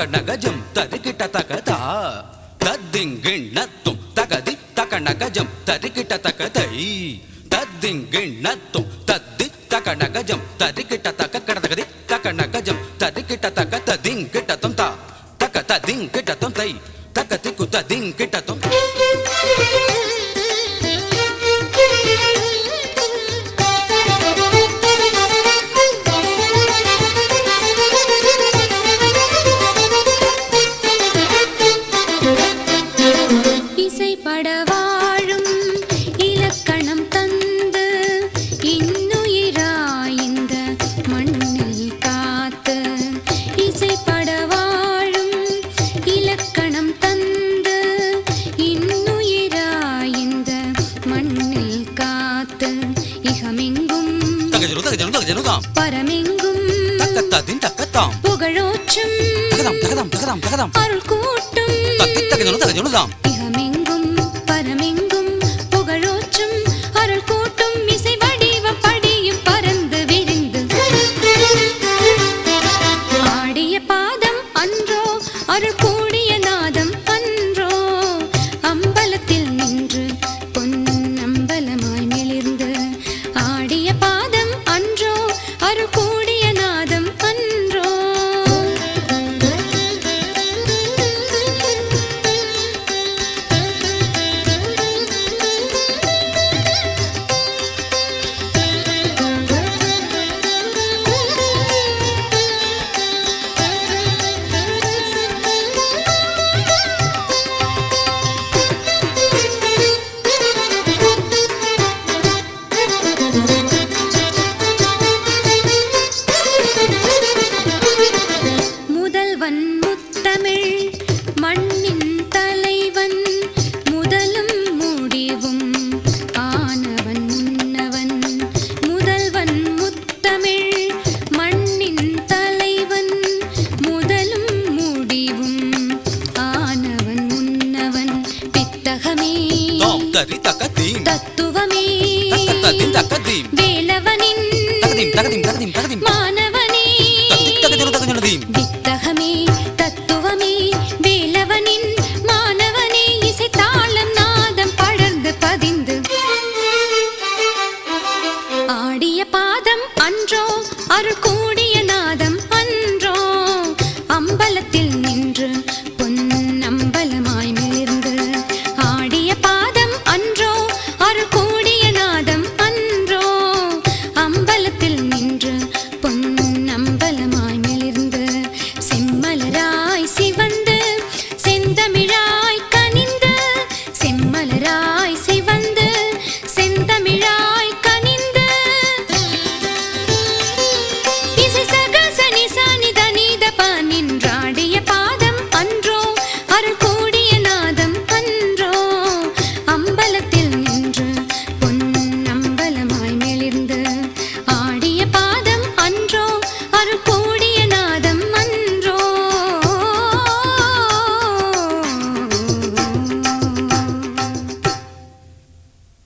తకనగజం తరికిట తకదా తద్దింగిణత్తుం తగది తకనగజం తరికిట తకదై తద్దింగిణత్తుం తద్ది తకనగజం తరికిట తకకడ తగది తకనగజం తరికిట తక తదింకిటతం త తక తదింకిటతం తై తక తిక్కు తదింకిటతం இசைப்பட வாழும் இலக்கணம் தந்து இன்னுயிராய்ந்த மண்ணில் காத்து இசைப்பட வாழும் இலக்கணம் தந்து இன்னுயிராய்ந்த மண்ணில் காத்து இகமெங்கும் பரமெங்கும் புகழோச்சும் அருள் கூட்டும் தகதம் முதல்வன் மண்ணின் தலைவன் முதலும் முடிவும் ஆனவன் முன்னவன் முதல்வன் முத்தமிழ் மண்ணின் தலைவன் முதலும் முடிவும் ஆனவன் முன்னவன் பித்தகமே. ஆடிய பாதம் அன்றோ அருள் கூடி